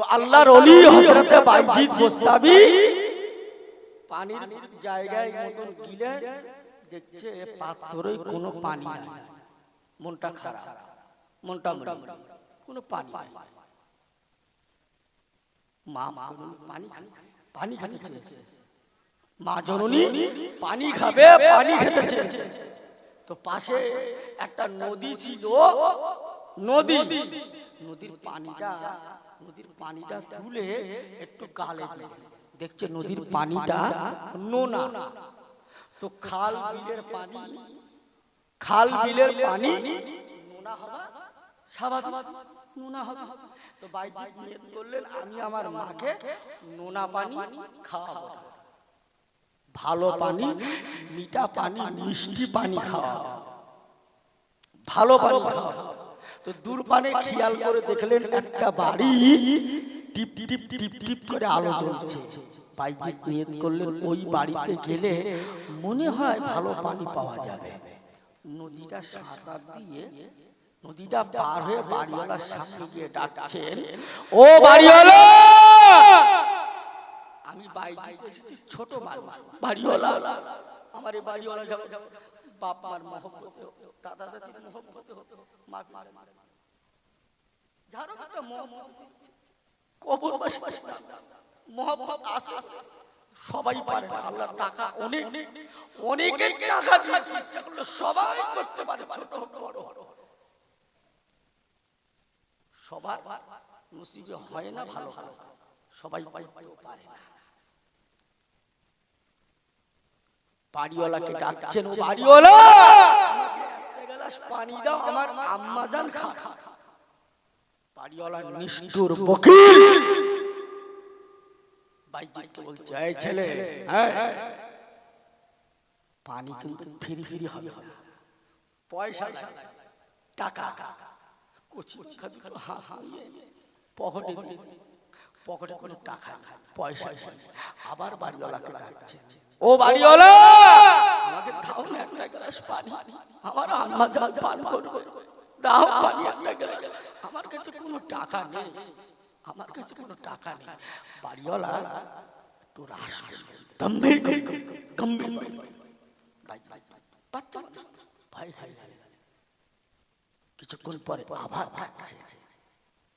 তো আল্লাহর অলি হযরতে বাইজিদ গোস্তাবি পানির জায়গায় মতন গিলে দেখছে এ পাথরে কোনো পানি নাই। মনটা খারাপ, মনটা মরি, কোনো পানি নাই। মা মা পানি পানি খেতে চেয়েছে। মা জননী, পানি খাবে, পানি খেতে চেয়েছে। তো পাশে একটা নদী ছিল, নদী, নদীর পানিটা নদীর পানিটা তুলে একটু গালে দেখছে নদীর পানিটা নোনা। তো খাল বিলের পানি খাল বিলের পানি নোনা হবা স্বাভাবিক। নোনা হবে তো বাইজি নিয়ত করলেন আমি আমার মাকে নোনা পানি খাওয়াবো। ভালো পানি মিঠা পানি মিষ্টি পানি খাওয়া ভালো পানি খাওয়া তো দূর পানে খেয়াল করে দেখলেন একটা বাড়ি টিপ টিপ টিপ টিপ করে আলো জ্বলছে। বাইজিৎ নিয়ত করলেন, ওই বাড়িতে গেলে মনে হয় ভালো পানি পাওয়া যাবে। নদীটা সাঁতার দিয়ে নদীটা পার হয়ে বাড়িওয়ালার সামনে গিয়ে ডাকছেন, ও বাড়িওয়ালা! আমি বাইরে এসেছি, ছোট বাড়িওয়ালা। আমার এই বাড়িওয়ালা যাব মহব্বতে, দাদা দাদির মহব্বতে, মার মহব্বত। কবর বাসী মহব্বত আছে, সবাই পারে আল্লাহ টাকা অনেক, অনেকের টাকা দিয়েছে ইচ্ছা করলে সবাই করতে পারে ছোট, বড়। সবার নসিবে হয় না ভালো ভালো সবাই পারে না। বাড়িওয়ালাকে ডাকছেন ও বাড়িওয়ালা! পানি দাও আমার আম্মা জান খা। বাড়িওয়ালা নিষ্ঠুর বকিল। বাইজিকে বলছে এই ছেলে হ্যাঁ পানি কিন্তু ফিরি ফিরি হবে। পয়সা টাকা। কচি খাবি হা হা পকেটে পকেটে কোনো টাকা পয়সা আবার বাড়িওয়ালাকে ডাকছে ও বাড়িওয়ালা আমাকে দাও একটা গ্লাস পানি। আমার আম্মা জান পান করবে। দাও পানি একটা গ্লাস। আমার কাছে কোনো টাকা নেই। আমার কাছে কোনো টাকা নেই। বাড়িওয়ালা একটু রাস। গম্ভীর গম্ভীর, বাচ্চা ভাই ভাই কিছুক্ষণ পরে আবার ডাকছে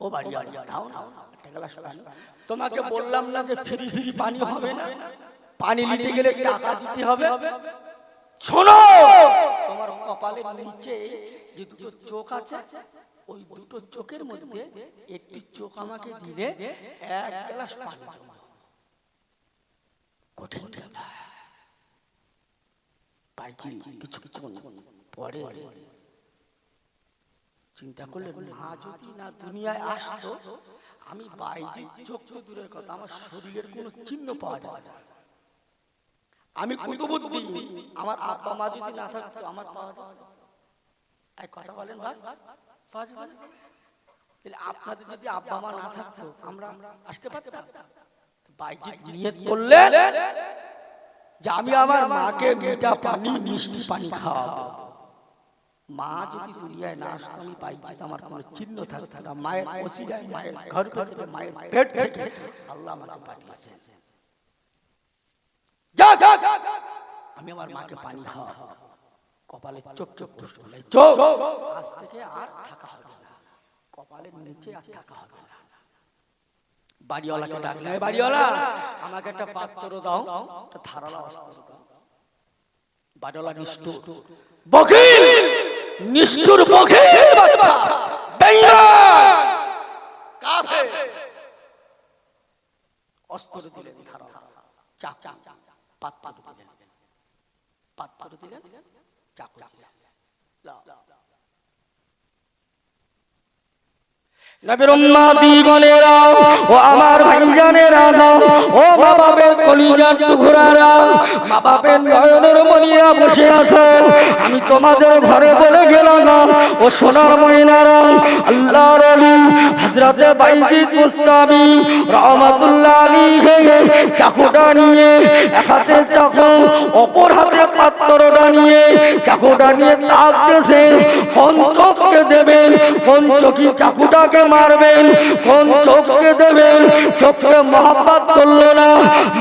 ও বাড়ি দাও না। একটা গ্লাস পানি। তোমাকে বললাম না যে ফ্রি ফ্রি পানি হবে না। পানি নিতে গেলে টাকা দিতে হবে শোনো তোমার কপালের নিচে যে দুটো চোখ আছে ওই দুটো চোখের মধ্যে একটি চোখ আমাকে দিলে এক গ্লাস পানি। কঠিন। পাইছি কিছু কিছু পরে চিন্তা করলে মা যদি না দুনিয়ায় আসতো আমি বাইরে চোখ তো দূরের কথা আমার শরীরের কোনো চিহ্ন পাওয়া যায় আমি কুতুবুদ্দি আমার আব্বা মা যদি না থাকতো আমার পাওয়া যেত। এক কথা বলেন ভাই। পাওয়া যেত তাহলে আপনাদের যদি আব্বা মা না থাকতো আমরা আসতে পারতাম। বাইজিৎ নিয়ত করলেন যে আমি আমার মাকে মিঠা পানি মিষ্টি পানি খাওয়াবো। মা যদি দুনিয়ায় না আসতো আমি বাইজিৎ আমার কোনো চিহ্ন থাকতো না মায়ের ওসিলায় মায়ের ঘর থেকে মায়ের পেট থেকে আল্লাহ আমাকে পাঠিয়েছে যা যা আমি আমার মাকে পানি খাওয়াবো। কপালে চোখ চোখ চোখ আজ থেকে আর থাকা হবে না। কপালের নিচে আর থাকা হবে না। বাড়িওয়ালাকে ডাকলে বাড়িওয়ালা আমাকে একটা পাত্র দাও একটা ধারালা অস্ত্র দাও। বাড়িওয়ালা নিষ্ঠুর। বকিল! নিষ্ঠুর বকিল বাচ্চা। বেঈমান কাফের। অস্ত্র দিলেন ধারালা। চাক চাক। পাত্র দিলেন। পাত্র দিলেন চাকু দিলেন। নবীর ও আমার ভাইজানেরা দাও। ও মা বাপের কলিজার টুকরারা বসে আছো। আমি তোমাদের ঘরে বলে গেলাম, ও সোনার মহিলারা আল্লাহর আলী হযরতে বাইজিদ রহমাতুল্লাহ চাকুটা নিয়ে, এক হাতে চাকু, অপর হাতে পাত্রটা নিয়ে, চাকুটা নিয়ে তাকতেছে। কোন চোখকে দেবেন কোন চোখি চাকুটাকে মারবেন, কোন চোখকে দেবেন? চোখকে মহাব্বত করল না।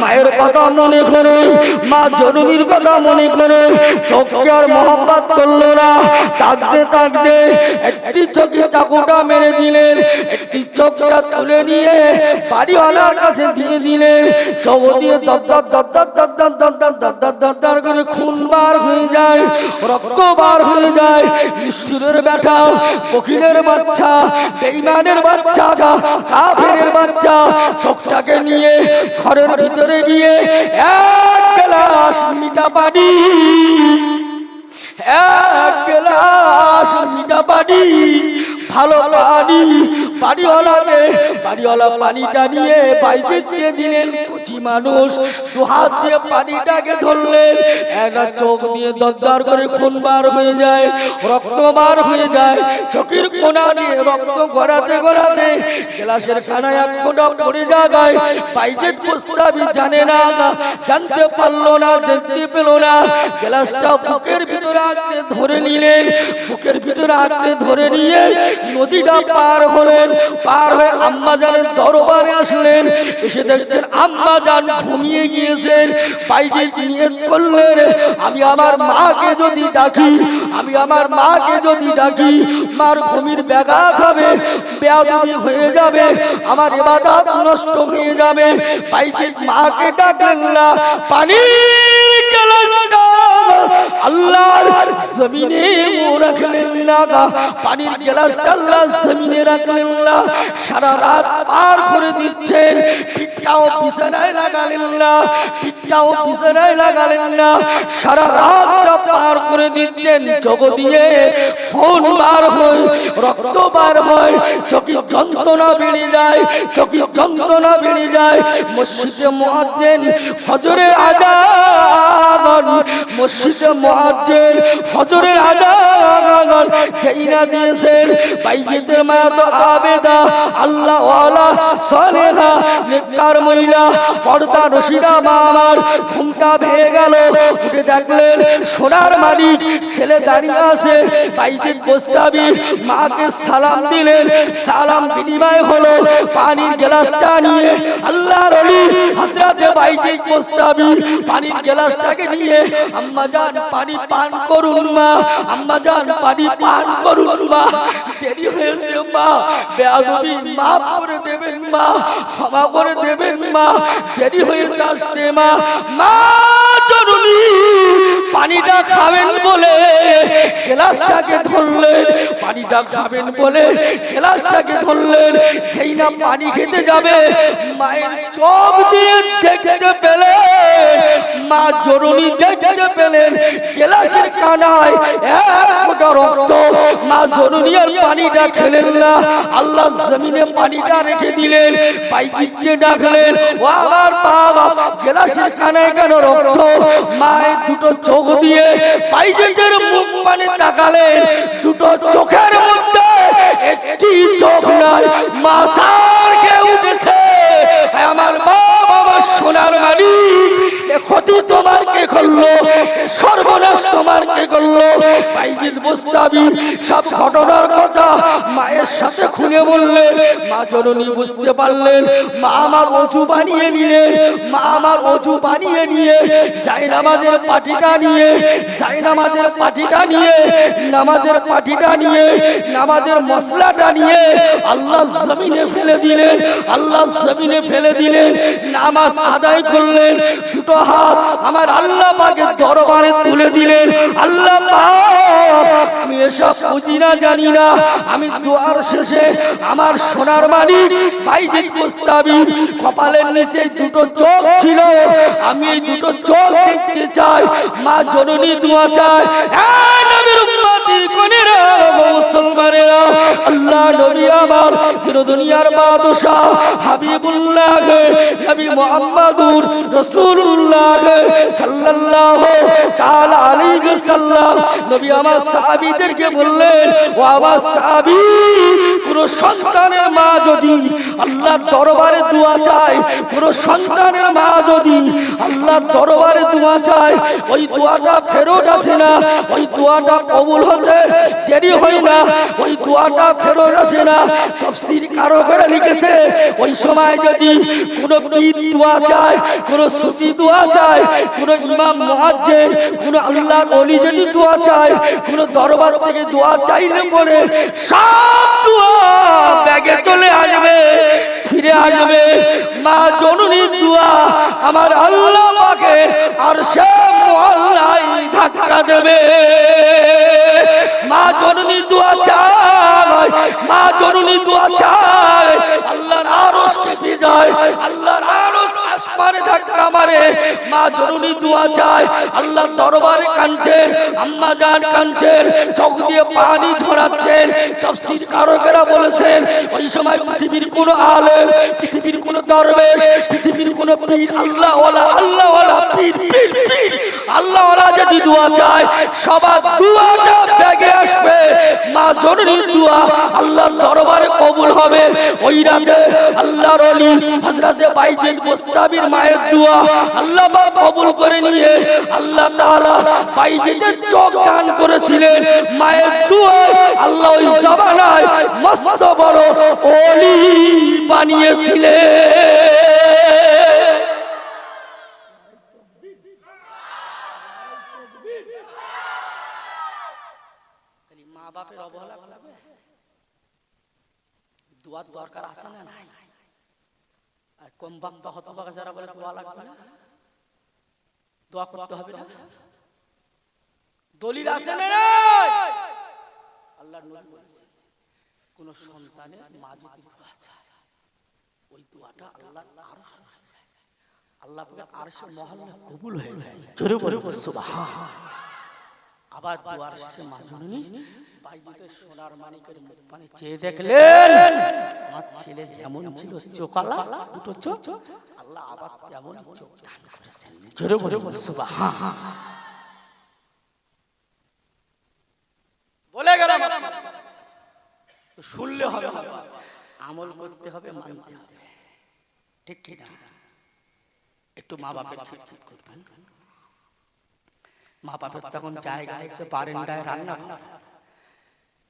মায়ের কথা মনে করে, মা জননীর কথা মনে করে, চোখকে আর মহাব্বত করল না। তাকতে তাকতে একটি চোখে চাকুটা মেরে দিলেন, একটি চোখটা তুলে নিয়ে বাড়িওয়ালার কাছে দিয়ে দিলেন। চোখ দিয়ে দর দর দর দর দর দর দর দর করে খুন বার হয়ে যায়, রক্ত বার হয়ে যায়। নিষ্ঠুরের বেটা বকিলের বাচ্চা বেইমানের বাচ্চা কাফেরের বাচ্চা, চোখটাকে নিয়ে ঘরের ভিতরে গিয়ে এক গ্লাস মিঠা পানি, এক গ্লাস মিঠা পানি, ভালো পানি বাড়িওয়ালাকে বাড়িওয়ালা পানিটা নিয়ে দিয়ে দিলেন? কুচি মানুষ দু হাত দিয়ে পানিটাকে ধরলেন। একটা চোখ দিয়ে দরদর করে খুন বার হয়ে যায় রক্ত বার হয়ে যায় চোখের কোনা দিয়ে রক্ত গড়াতে গড়াতে গ্লাসের খানায় এক কোনা পড়ে যায় বাইকে প্রস্তাবই জানে না জানতে পারল না দেখতে পেল না। গ্লাসটা বুকের ভিতরে আঁকড়ে ধরে নিলেন বুকের ভিতরে আঁকড়ে ধরে নিয়ে নদীটা পার হলেন। পার হয়ে আম্মা জানের দরবারে আসলেন। এসে দেখছেন আম্মা ঘুমিয়ে গিয়েছেন। নিয়ত করলেন, আমি আমার মাকে যদি ডাকি, আমি আমার মাকে যদি ডাকি, মার ঘুমির ব্যাঘাত হবে, বেয়াদবি হয়ে যাবে, আমার ইবাদত নষ্ট হয়ে যাবে। বাইকে মাকে ডাকলেন না গ্লাসটা আল্লাহর জমিনে রাখলেন না পানির গ্লাসটা আল্লাহ জমিনে রাখলেন না সারা রাত পার করে দিচ্ছেন পিঠটাও বিছানায় লাগালেন না পিঠটাও বিছানায় লাগালেন না সারা রাতটা পার করে দিচ্ছেন জগ দিয়ে খুন বার হয় রক্ত বার হয় চোখে যন্ত্রণা বেড়ে যায় চোখে যন্ত্রণা বেড়ে যায় মসজিদে মুয়াজ্জিন ফজরের আজান মসজিদে মুয়াজ্জিন ফজরের আজান যেই দিয়েছেন বাইজিদের মা তো আবেদা আল্লাহ ওয়ালা সালেহা, নেককার মহিলা, পর্দা রশিদা মা ঘুমটা ভেঙে গেল। উঠে দেখলেন সোনার মালিক ছেলে দাঁড়িয়ে আছে। বাইজিদ প্রস্তাবি মাকে সালাম দিলেন। সালাম বিনিময় হলো পানির গ্লাসটা নিয়ে। আল্লাহর অলি হযরতে বাইজিদ প্রস্তাবি পানির গ্লাসটাকে নিয়ে, আম্মা জান পানি পান করুন মা। আম্মা জান পানি পান করুন মা। দেরি হয়েছে মা। বেয়াদবি মাফ করে দেবেন মা। ক্ষমা করে দেবেন মা। দেরি হয়েছে আসতে মা। মা! পানিটা খাবেন বলে গ্লাসটাকে ধরলেন। পানিটা খাবেন বলে গ্লাসটাকে ধরলেন। যেই না পানি খেতে যাবে মায়ের চোখ দিয়ে দেখতে পেলেন। মা জরুরি দেখতে পেলেন। গ্লাসের কানায় এক ফোঁটা রক্ত। মা জরুরি আর পানিটা খেলেন না। আল্লাহ জমিনে পানিটা রেখে দিলেন। পাইকিকে ডাকলেন ও আমার বাবা গ্লাসের কানায় কেন রক্ত? মায়ের দুটো চোখ দিয়ে পাইজেদের মুখ পানে তাকালেন। দুটো চোখের মধ্যে একটি চোখ নাই মাসার কে উঠেছে আমার বাবা আমার সোনার মালিক। ক্ষতি তোমার কে করল? সর্বনাশ তোমার কে করল? বাইজিদ মুস্তাবি সব ঘটনার কথা মায়ের সাথে খুলে বললেন। মা জননী বুঝতে পারলেন। মা আমার অজু বানিয়ে নিলেন। মা আমার অজু বানিয়ে নিয়ে যাই নামাজের পাটিটা নিয়ে যাই নামাজের পাটিটা নিয়ে, নামাজের পাটিটা নিয়ে, নামাজের মশলাটা নিয়ে আল্লাহ জমিনে ফেলে দিলেন। আল্লাহ জমিনে ফেলে দিলেন। নামাজ আদায় করলেন। দুটো হাত আমার আল্লাহ পাকে দরবারে তুলে দিলেন। আল্লাহ আমি এসব বুঝি না, জানি না। আমি দুয়ার শেষে আমার সোনার মালিক বাইজিদ মুস্তাবি কপালের নিচে দুটো চোখ ছিল। আমি এই দুটো চোখ দেখতে চাই, মা জননী দোয়া কোনেরা মুসলমানেরা, আল্লাহ নবী আমার দুনিয়ার বাদশাহ হাবিবুল্লাহ নবী মুহাম্মাদুর রাসূলুল্লাহ সাল্লাল্লাহু তাআলা আলাইহি সাল্লাম নবী আমার সাহাবীদেরকে বললেন, ও আমার সাহাবী, কোন সন্তানের মা যদি আল্লাহ দরবারে দোয়া চায়, কোন সন্তানের মা যদি আল্লাহ দরবারে দোয়া চায়, ওই দোয়াটা ফেরত আসে না, ওই দোয়াটা কবুল হতে দেরি হয় না, ওই দোয়াটা ফেরত আসে না। তফসির কারও করে লিখেছে, ওই সময় যদি কোনো পীর দোয়া চায়, কোনো সুতি দোয়া চায়, কোনো ইমাম মহাজ্জে কোনো আল্লাহর ওলি যদি দোয়া চায়, কোনো দরবার থেকে দোয়া চাইলে পরে সব দোয়া ব্যাগে চলে আসবে। ফিরে আসবে। মা জননীর দোয়া আমার আল্লাহ পাকের আর সে মহল্লায় ধাক্কা দেবে। মা জননী দোয়া চায়, মা জননী দোয়া চায়। আল্লাহর আরশ বিজয়, আল্লাহর আরশ আসমানে ধাক্কা মারে মা জরুরি দোয়া চায়। আল্লাহ দরবারে কাঁদছেন, আম্মা জান কাঁদছেন, চোখ দিয়ে পানি ঝরাচ্ছেন তাফসীর কারকেরা বলেছেন, ওই সময় পৃথিবীর কোন আলেম, পৃথিবীর কোন দরবেশ, পৃথিবীর কোন পীর আল্লাহ ওয়ালা আল্লাহ ওয়ালা পীর পীর পীর। আল্লাহ ওয়ালা যদি দোয়া চায়, সবার দোয়াটা ব্যাগে আসবে। মা জননীর দোয়া আল্লাহর দরবারে কবুল হবে। ওই রাতে আল্লাহর ওলি হযরতে বাইজিদ মুস্তাবির মায়ের দোয়া আল্লাহ কবুল করে নিয়ে আল্লাহ তাআলা বাইজিদের চোখ দান করেছিলেন। মায়ের দোয়া আল্লাহ ওই জামানায় মস্ত বড় ওলি বানিয়েছিলেন। বাপের অবহেলা দোয়ার দরকার আছে না নাই? আর কম বাক্তা হতভাগা যারা বলে দোয়া লাগবে না? দোয়া করতে হবে না? দলিল আছে না নাই? আল্লাহর নবী বলেছে, কোন সন্তানের মা যদি দোয়া চায়, ওই দোয়াটা আল্লাহ আরও আল্লাহ পাকের আরশে মহল্লা কবুল হয়ে যায়। জোরে বলে সুবহান। আবার দুয়ার সোনার মানিকের মুখ চেয়ে দেখলেন, আমার ছেলে যেমন ছিল চোকালা, দুটো চোখ, আল্লাহ আবার চোখ দান করেছেন। জোরে বলে বল সুবহান বলে শুনলে হবে, আমল করতে হবে, মানতে হবে। ঠিক ঠিক একটু মা বাপের করবেন। মা বাপের তখন জায়গা এসে বারেন্দায় রান্না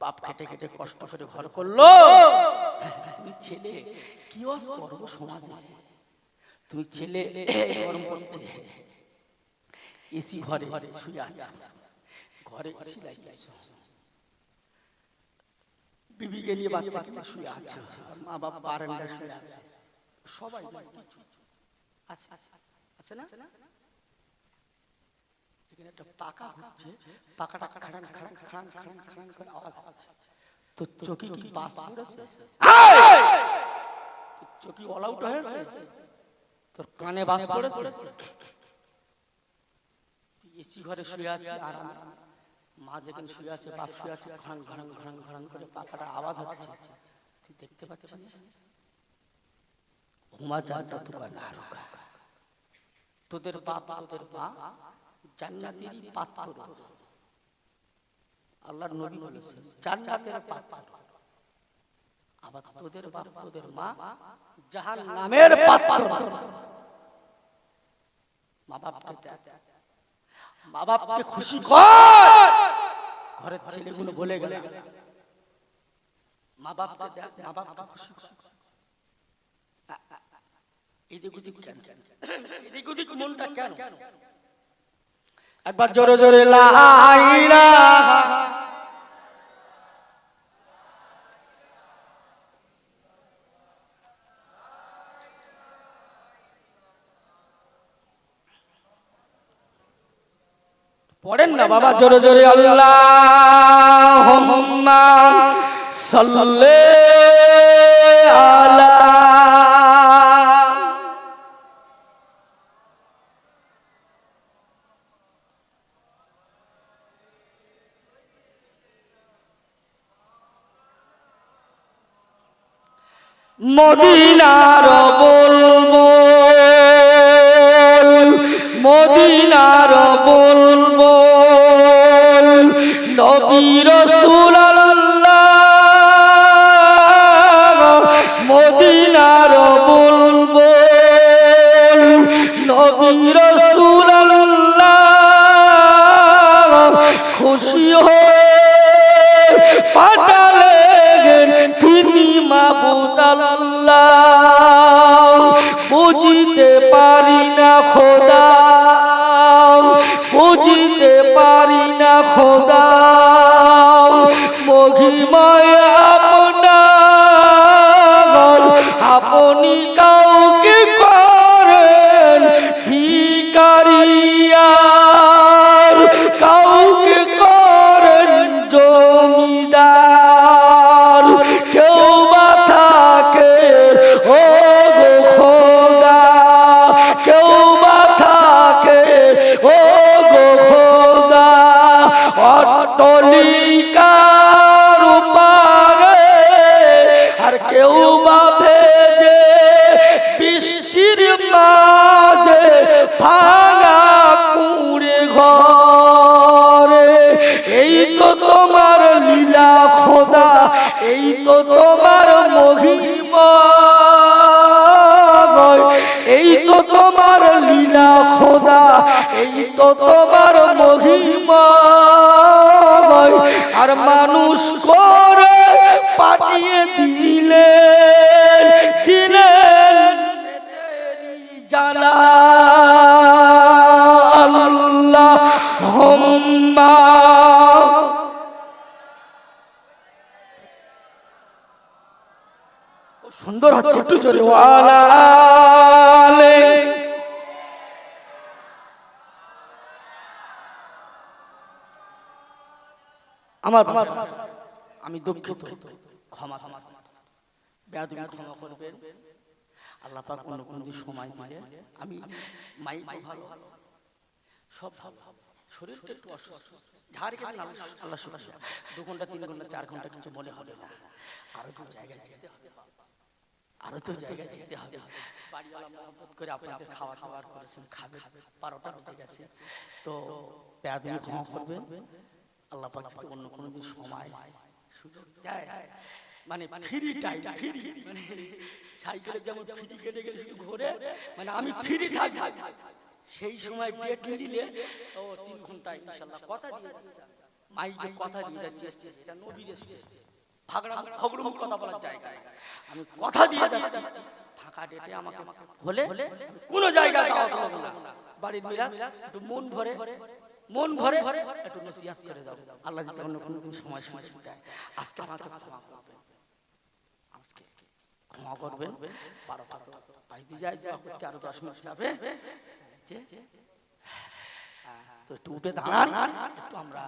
বাপ খেটে খেটে কষ্ট করে ঘর করল। ছেলে কি ওয়াজ সমাজে? তুমি ছেলে গরম পড়ছে। এসি ঘরে ঘরে শুয়ে আছে। ঘরে এসি লাগিয়েছো। বিবিকে নিয়ে বাচ্চা নিয়ে শুয়ে আছে। মা বাপ বারান্দায় শুয়ে আছে। সবাই কিছু। আছে আছে না? এখানে একটা পাকা হচ্ছে পাকাটা খাড়ান খাড়ান খাড়ান খাড়ান খাড়ান করে আওয়াজ হচ্ছে। তো চকি কি বাস পড়েছে চকি অল আউট হয়েছে? তোর কানে বাস পড়েছে এসি ঘরে শুয়ে আছে আর মা যেখানে শুয়ে আছে বাপ শুয়ে আছে ঘাং ঘাং ঘাং ঘাং করে পাকাটা আওয়াজ হচ্ছে। তুই দেখতে পাচ্ছিস? ঘুমা যা যা তুকা না তোদের বাপ তোদের মা পাত্র। আল্লাহর নবী বলেছেন জান্নাতের পাত্র। আবার তোদের বাপ তোদের মা জাহান্নামের পাত্র। মা বাপকে দেখ। মা বাপকে খুশি কর। ঘরের ছেলেগুলো বলে গেল। মা বাপকে দেখ মা বাপকে খুশি কর। এদিক ওদিক কেন? এদিক ওদিক মনটা কেন? একবার জোরে জোরে লাইলা পড়েন না বাবা জোরে জোরে আল্লাহ সাল্লে আলা মদিনার বলব খোদা। আমার আমি দুঃখিত। ক্ষমা ক্ষমা বেয়াদবি ক্ষমা করবেন। আল্লাহ পাক অন্য কোনো সময় দিলে আমি মাই ভালো। সব ভালো। শরীরটা একটু অসুস্থ। ঝাড় আল্লাহ শুক্র দু ঘণ্টা, তিন ঘণ্টা, চার ঘণ্টা কিছু মনে হবে না। আরও তো জায়গায় যেতে হবে। আরও তো জায়গায় যেতে হবে। মানে মানে যেমন কেটে গেলে ঘোরে মানে আমি ফ্রি সেই সময় ডেট নিলে, ও, তিন ঘণ্টা কথা দিয়ে কথা দিয়ে কথা বলার জায়গা আমি কথা দিয়ে যাচ্ছি। ফাঁকা ডেটে আমাকে হলে কোনো বাড়ির মিলা একটু মন ভরে মন ভরে একটু নসিহাত করে দাও। আল্লাহ যদি অন্য কোনো সময় সময় দেয় আজকে আমাকে ক্ষমা করবেন। আজকে ক্ষমা করবেন। বারোটা তো বাড়িতে করতে আরও দশ মিনিট যাবে। যে তো একটু উঠে দাঁড়ান একটু আমরা